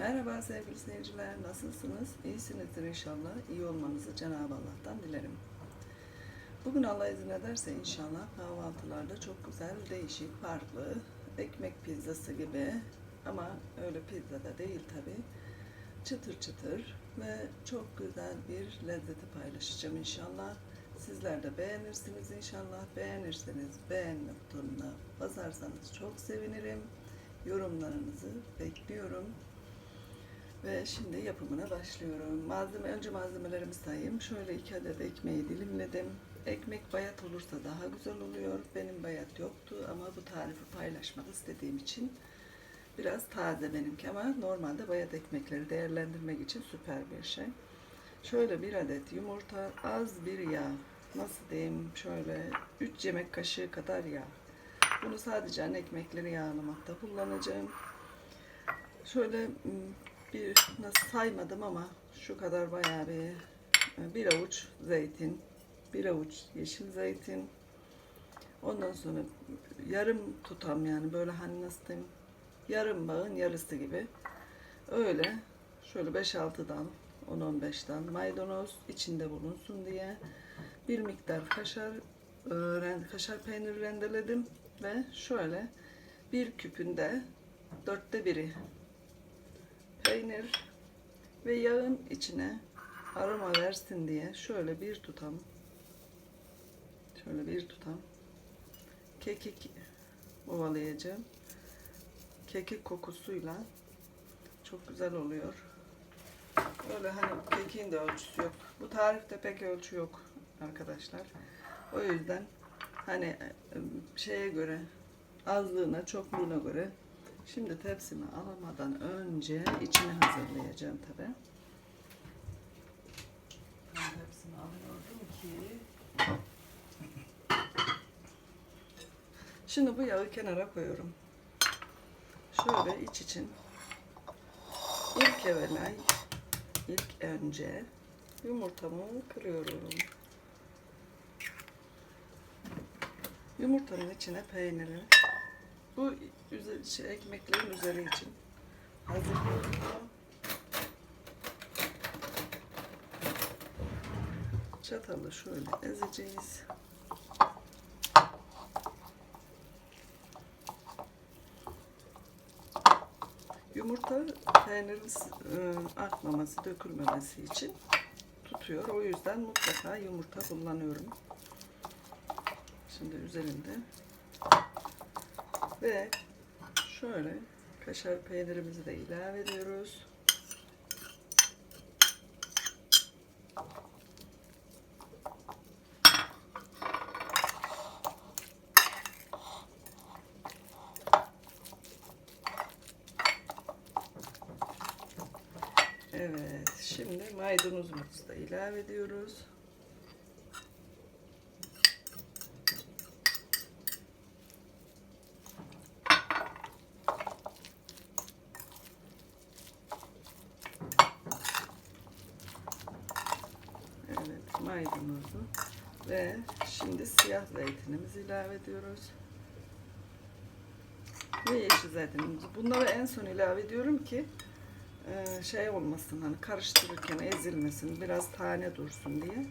Merhaba sevgili seyirciler, nasılsınız? İyisinizdir inşallah. İyi olmanızı Cenab-ı Allah'tan dilerim. Bugün Allah izin ederse inşallah kahvaltılarda çok güzel, değişik, farklı ekmek pizzası gibi ama öyle pizza da değil tabi. Çıtır çıtır ve çok güzel bir lezzeti paylaşacağım inşallah. Sizler de beğenirsiniz inşallah. Beğenirseniz beğen butonuna basarsanız çok sevinirim. Yorumlarınızı bekliyorum. Ve şimdi yapımına başlıyorum. Malzeme, önce malzemelerimi sayayım. Şöyle iki adet ekmeği dilimledim. Ekmek bayat olursa daha güzel oluyor. Benim bayat yoktu ama bu tarifi paylaşmak istediğim için biraz taze benimki ama normalde bayat ekmekleri değerlendirmek için süper bir şey. Şöyle bir adet yumurta, az bir yağ. Nasıl diyeyim? Şöyle 3 yemek kaşığı kadar yağ. Bunu sadece ekmekleri yağlamakta kullanacağım. Şöyle bir nasıl saymadım ama şu kadar bayağı bir bir avuç zeytin, bir avuç yeşil zeytin. Ondan sonra yarım tutam yani böyle hani nasıl diyeyim yarım bağın yarısı gibi. Öyle şöyle 5-6 dal 10-15 dal maydanoz içinde bulunsun diye bir miktar kaşar e, kaşar peynir rendeledim ve şöyle bir küpünde dörtte biri peynir ve yağın içine aroma versin diye şöyle bir tutam şöyle bir tutam kekik ovalayacağım. Kekik kokusuyla çok güzel oluyor. Böyle hani kekiğin de ölçüsü yok. Bu tarifte pek ölçü yok arkadaşlar. O yüzden hani e, şeye göre azlığına çokluğuna göre Şimdi tepsimi alamadan önce içini hazırlayacağım tabi. Ben tepsimi alıyordum ki. Şimdi bu yağı kenara koyuyorum. Şöyle iç için ilk evvela ilk önce yumurtamı kırıyorum. Yumurtanın içine peyniri şey, ekmeklerin üzeri için hazırlıyorum. Çatalı şöyle ezeceğiz. Yumurta peynirin e, akmaması, dökülmemesi için tutuyor. O yüzden mutlaka yumurta kullanıyorum. Şimdi üzerinde ve şöyle kaşar peynirimizi de ilave ediyoruz. Evet, şimdi maydanozumuzu da ilave ediyoruz. Evet, maydanozu ve şimdi siyah zeytinimizi ilave ediyoruz. Ve yeşil zeytinimizi. Bunları en son ilave ediyorum ki e, şey olmasın hani karıştırırken ezilmesin, biraz tane dursun diye.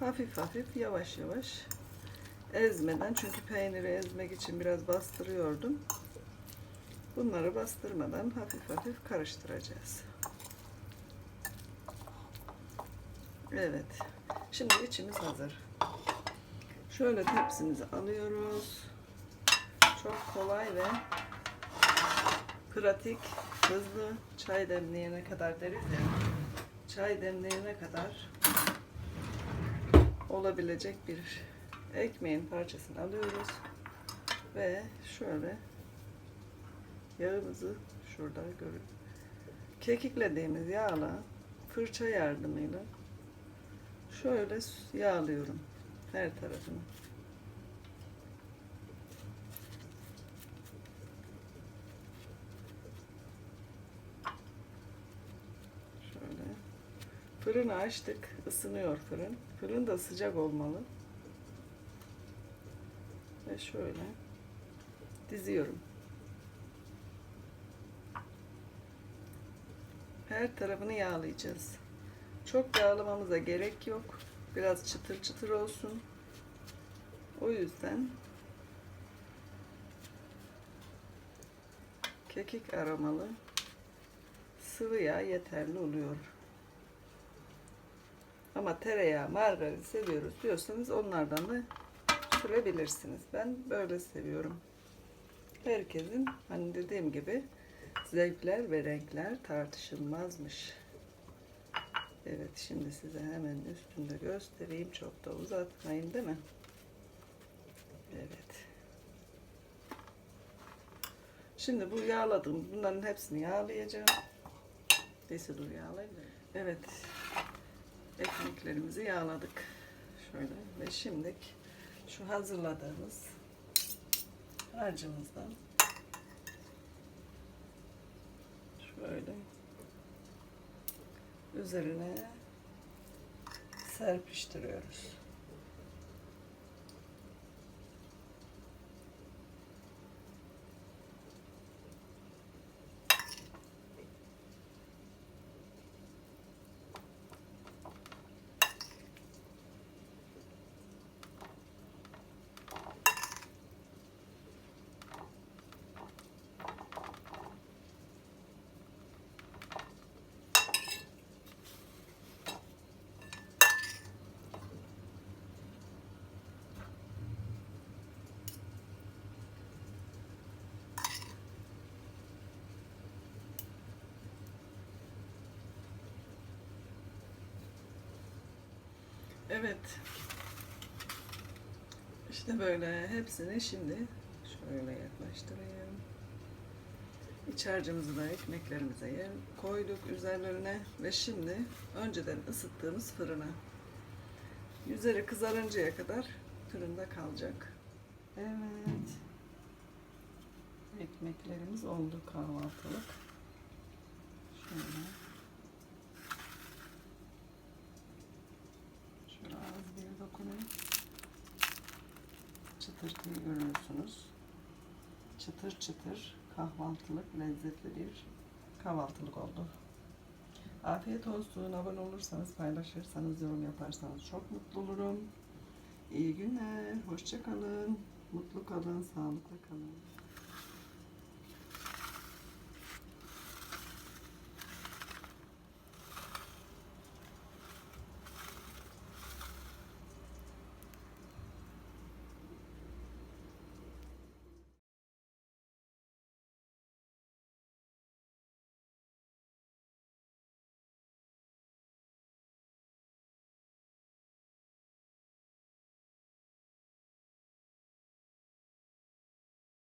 Hafif hafif yavaş yavaş ezmeden çünkü peyniri ezmek için biraz bastırıyordum. Bunları bastırmadan hafif hafif karıştıracağız. Evet. Şimdi içimiz hazır. Şöyle tepsimizi alıyoruz. Çok kolay ve pratik, hızlı çay demleyene kadar deriz ya. Çay demleyene kadar olabilecek bir ekmeğin parçasını alıyoruz. Ve şöyle yağımızı şurada görün. Kekiklediğimiz yağla fırça yardımıyla şöyle yağlıyorum her tarafını. Şöyle. Fırını açtık. ısınıyor fırın. Fırın da sıcak olmalı. Ve şöyle diziyorum. Her tarafını yağlayacağız. Çok yağlamamıza gerek yok. Biraz çıtır çıtır olsun. O yüzden kekik aromalı sıvı yağ yeterli oluyor. Ama tereyağı, margarin seviyoruz diyorsanız onlardan da sürebilirsiniz. Ben böyle seviyorum. Herkesin hani dediğim gibi zevkler ve renkler tartışılmazmış. Evet şimdi size hemen üstünde göstereyim. Çok da uzatmayın değil mi? Evet. Şimdi bu yağladım. Bunların hepsini yağlayacağım. Neyse dur yağlayayım. Evet. Ekmeklerimizi yağladık. Şöyle ve şimdi şu hazırladığımız harcımızdan şöyle üzerine serpiştiriyoruz. Evet. İşte böyle hepsini şimdi şöyle yaklaştırayım. İç harcımızı da ekmeklerimize koyduk üzerlerine ve şimdi önceden ısıttığımız fırına. Üzeri kızarıncaya kadar fırında kalacak. Evet. Ekmeklerimiz oldu kahvaltılık. Şöyle az bir dokunayım. Çıtırtıyı görüyorsunuz. Çıtır çıtır kahvaltılık lezzetli bir kahvaltılık oldu. Afiyet olsun. Abone olursanız, paylaşırsanız, yorum yaparsanız çok mutlu olurum. İyi günler. Hoşça kalın. Mutlu kalın. Sağlıklı kalın.